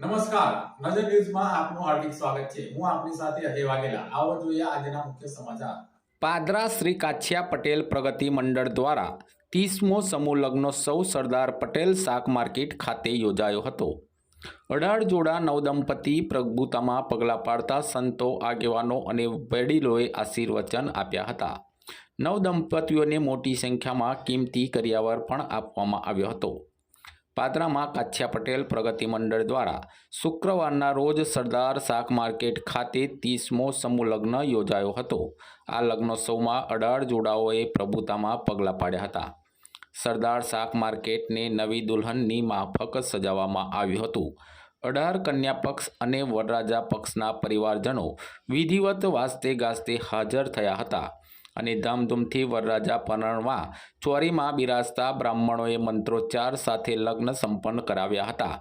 નમસ્કાર. નજર ન્યૂઝમાં આપનું હાર્દિક સ્વાગત છે. હું આપની સાથે અજય વાઘેલા. આવો જોઈએ આજના મુખ્ય સમાચાર. પાદરા શ્રી કાછિયા પટેલ પ્રગતિ મંડળ દ્વારા ત્રીસમો સમૂહ લગ્નોત્સવ સરદાર પટેલ શાક માર્કેટ ખાતે યોજાયો હતો. અઢાર જોડા નવદંપતિ પ્રભુતામાં પગલાં પાડતા સંતો, આગેવાનો અને વડીલોએ આશીર્વચન આપ્યા હતા. નવદંપતીઓને મોટી સંખ્યામાં કિંમતી કરિયાવર પણ આપવામાં આવ્યો હતો. પાદરામાં કાછિયા પટેલ પ્રગતિ મંડળ દ્વારા શુક્રવારના રોજ સરદાર શાક માર્કેટ ખાતે ત્રીસમો સમૂહ યોજાયો હતો. આ લગ્નોત્સવમાં અઢાર જોડાઓએ પ્રભુતામાં પગલાં પાડ્યા હતા. સરદાર શાક માર્કેટને નવી દુલ્હનની માફક સજાવવામાં આવ્યું હતું. અઢાર કન્યા પક્ષ અને વરરાજા પક્ષના પરિવારજનો વિધિવત વાસ્તે ગાસ્તે હાજર થયા હતા. અને ધામધૂમથી વરરાજા પરણવા ચોરીમાં બિરાજતા બ્રાહ્મણોએ મંત્રોચ્ચાર સાથે લગ્ન સંપન્ન કરાવ્યા હતા.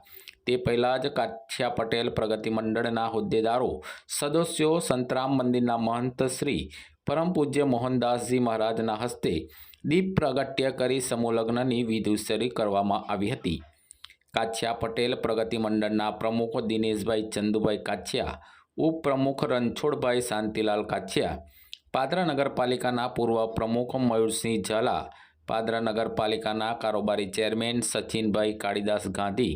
તે પહેલાં જ કાછિયા પટેલ પ્રગતિ મંડળના હોદ્દેદારો, સદસ્યો સંતરામ મંદિરના મહંત શ્રી પરમ પૂજ્ય મોહનદાસજી મહારાજના હસ્તે દીપ પ્રગટ્ય કરી સમૂહલગ્નની વિધુસરી કરવામાં આવી હતી. કાછિયા પટેલ પ્રગતિ મંડળના પ્રમુખ દિનેશભાઈ ચંદુભાઈ કાછિયા, ઉપપ્રમુખ રણછોડભાઈ શાંતિલાલ કાછિયા પાદરા નગરપાલિકાના પૂર્વ પ્રમુખ મયુરસિંહ ઝાલા, પાદરા નગરપાલિકાના કારોબારી ચેરમેન સચિનભાઈ કાળીદાસ ગાંધી,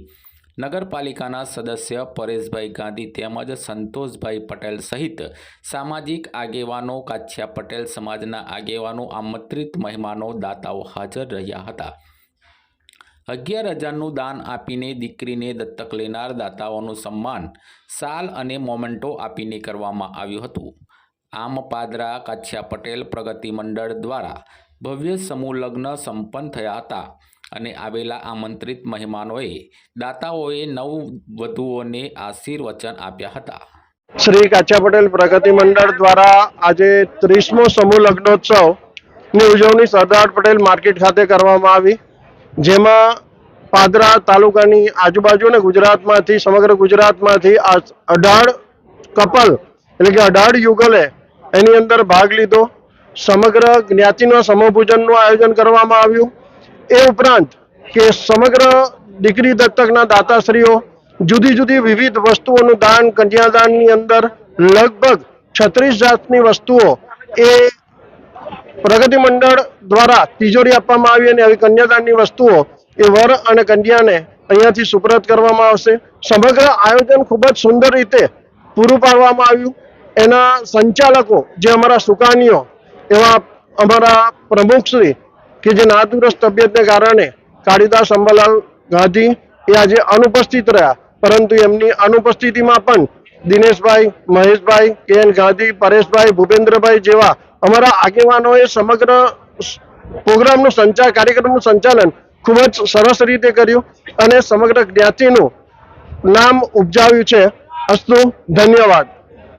નગરપાલિકાના સદસ્ય પરેશભાઈ ગાંધી તેમજ સંતોષભાઈ પટેલ સહિત સામાજિક આગેવાનો કાછિયા પટેલ સમાજના આગેવાનો આમંત્રિત મહેમાનો દાતાઓ હાજર રહ્યા હતા. અગિયાર હજારનું દાન આપીને દીકરીને દત્તક લેનાર દાતાઓનું સન્માન સાલ અને મોમેન્ટો આપીને કરવામાં આવ્યું હતું. આમ પાદરા, કાછિયા પટેલ પ્રગતિ મંડળ દ્વારા ભવ્ય સમૂહ લગ્ન સંપન્ન થયા હતા અને આવેલા આમંત્રિત મહેમાનોએ દાતાઓએ નવ વધુઓને આશીર્વચન આપ્યા હતા. શ્રી કાચા પટેલ પ્રગતિ મંડળ દ્વારા આજે ત્રીસમો સમૂહ લગ્નોત્સવની ઉજવણી સરદાર પટેલ માર્કેટ ખાતે કરવામાં આવી, જેમાં પાદરા તાલુકાની આજુબાજુ ને ગુજરાતમાંથી, સમગ્ર ગુજરાતમાંથી આ અઢાર કપલ એટલે કે અઢાર યુગલે એની અંદર ભાગ લીધો. સમગ્ર જ્ઞાતિના સમૂહ આયોજન કરવામાં આવ્યું. એ ઉપરાંત કે સમગ્ર દીકરી દત્તકના દાતાશ્રીઓ જુદી જુદી વિવિધ વસ્તુઓનું દાન, કન્યાદાનની અંદર લગભગ છત્રીસ જાતની વસ્તુઓ એ પ્રગતિ મંડળ દ્વારા તિજોરી આપવામાં આવી અને આવી કન્યાદાનની વસ્તુઓ એ વર અને કન્યાને અહીંયાથી સુપ્રત કરવામાં આવશે. સમગ્ર આયોજન ખૂબ જ સુંદર રીતે પૂરું પાડવામાં આવ્યું. એના સંચાલકો જે અમારા સુકાનીઓ, એવા અમારા પ્રમુખશ્રી કે જે નાદુરસ્ત તબિયતને કારણે કાળીદાસ અંબાલાલ ગાંધી એ આજે અનુપસ્થિત રહ્યા. પરંતુ એમની અનુપસ્થિતિમાં પણ દિનેશભાઈ, મહેશભાઈ, કે એન ગાંધી, પરેશભાઈ, ભૂપેન્દ્રભાઈ જેવા અમારા આગેવાનોએ સમગ્ર પ્રોગ્રામનું સંચાર કાર્યક્રમનું સંચાલન ખૂબ જ સરસ રીતે કર્યું અને સમગ્ર જ્ઞાતિનું નામ ઉપજાવ્યું છે. અસ્તુ, ધન્યવાદ.